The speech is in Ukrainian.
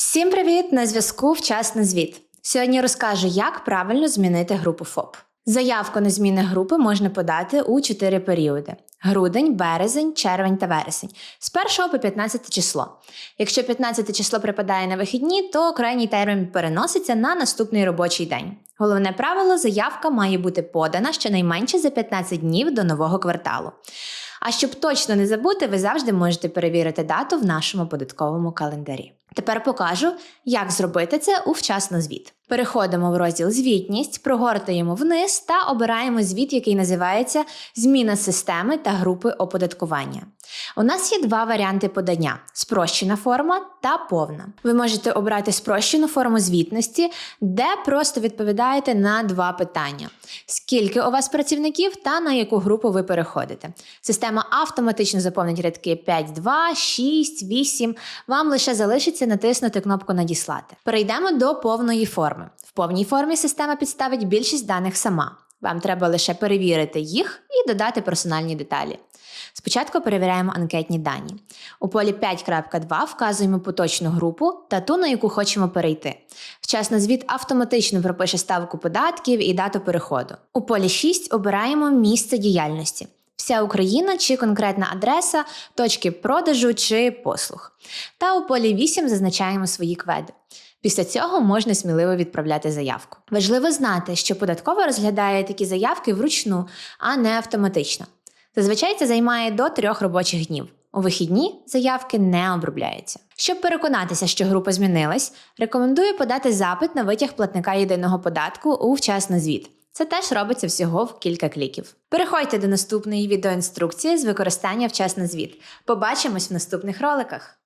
Всім привіт! На зв'язку Вчасний звіт. Сьогодні розкажу, як правильно змінити групу ФОП. Заявку на зміни групи можна подати у 4 періоди: грудень, березень, червень та вересень з 1 по 15 число. Якщо 15 число припадає на вихідні, то крайній термін переноситься на наступний робочий день. Головне правило: заявка має бути подана щонайменше за 15 днів до нового кварталу. А щоб точно не забути, ви завжди можете перевірити дату в нашому податковому календарі. Тепер покажу, як зробити це у вчасно звіт. Переходимо в розділ Звітність, прогортаємо вниз та обираємо звіт, який називається Зміна системи та групи оподаткування. У нас є два варіанти подання: спрощена форма та повна. Ви можете обрати спрощену форму звітності, де просто відповідаєте на два питання: скільки у вас працівників та на яку групу ви переходите. Система автоматично заповнить рядки 5, 2, 6, 8. Вам лише залишиться натиснути кнопку Надіслати. Перейдемо до повної форми. В повній формі система підставить більшість даних сама. Вам треба лише перевірити їх і додати персональні деталі. Спочатку перевіряємо анкетні дані. У полі 5.2 вказуємо поточну групу та ту, на яку хочемо перейти. Вчасно звіт автоматично пропише ставку податків і дату переходу. У полі 6 обираємо місце діяльності. Вся Україна чи конкретна адреса, точки продажу чи послуг. Та у полі 8 зазначаємо свої кведи. Після цього можна сміливо відправляти заявку. Важливо знати, що податкова розглядає такі заявки вручну, а не автоматично. Зазвичай це займає до трьох робочих днів. У вихідні заявки не обробляються. Щоб переконатися, що група змінилась, рекомендую подати запит на витяг платника єдиного податку у вчасний звіт. Це теж робиться всього в кілька кліків. Переходьте до наступної відеоінструкції з використання вчасний звіт. Побачимось в наступних роликах.